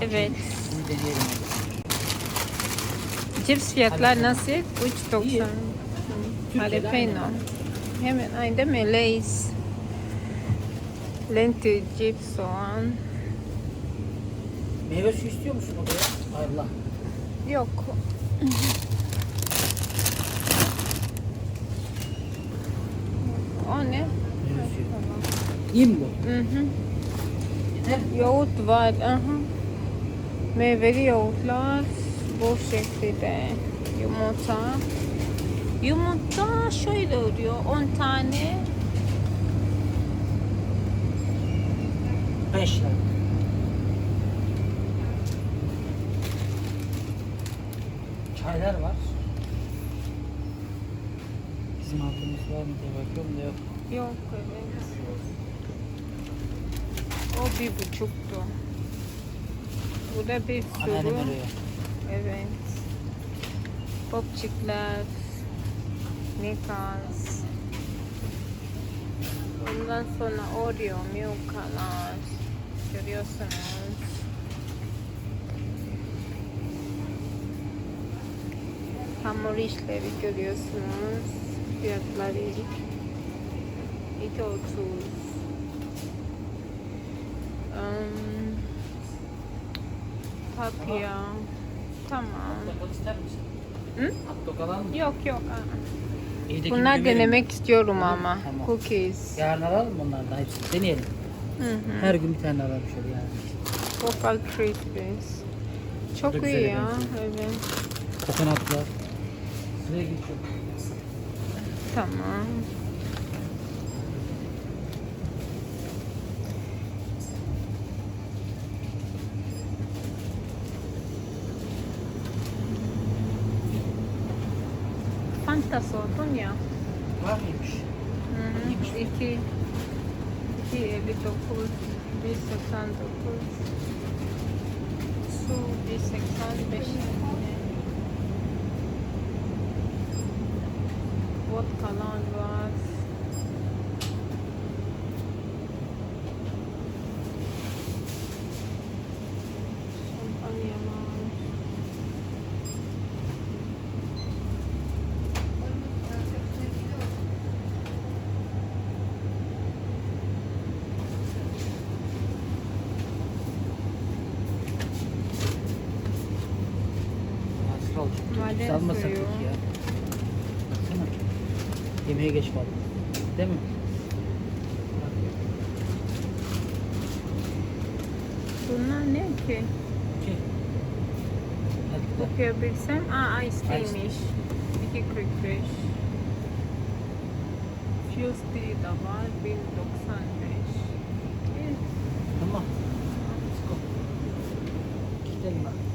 Evet. Bunu deneyelim. Cips fiyatlar nasıl? 3.90. İyi. Hı. Türkiye'de Jalapeno. aynı. Hemen aynı değil mi? Lay's. Lenti, cips, soğan. Meyve suyu istiyor musun odaya? Allah. Yok. O ne? Meyve suyu. İyi mi bu? Hı hı. Yeter. Yoğurt var. Aha. Meyveli yoğurtlar bu şekilde. Yumurta. Yumurta şöyle oluyor. 10 tane 5 lira. Çaylar var. Bizim altımız var mı diye bakıyorum da yok. yok evet. O bir buçuktu. Bu da bir sürü. Evet. Popçikler. Snickers. Ondan sonra Oreo, Milka'lar. Görüyorsunuz. Hamur işleri görüyorsunuz. Fiyatları 2.30. papya. Tamam. Hı? Yok yok. İyideki Bunlar denemek istiyorum ama. Tamam. Cookies. Yarın alalım mı onlardan hepsini? Deneyelim. Hı hı. Her gün bir tane alalım şöyle yani. Vocal Crispies. Çok da iyi ya. benziyor. Evet. Kokonatlar. Sıraya geçiyor. Tamam. Fanta sordun ya. Var mıymış? Hı hı. İyiymiş. 2 2.59 1.89 Su 1.85 Vodkalar var. Şampanya var. Olacak. Maden Biz almasak suyu. yok ya. Baksana. Yemeğe geç kaldık. Değil mi? Bunlar ne ki? Okey. Hadi gidelim. Okuyabilsem. Aa ice Ice. tea'ymiş. 2.45. Fuse tea da var. 1.95. Evet. Tamam. Let's go. Gidelim.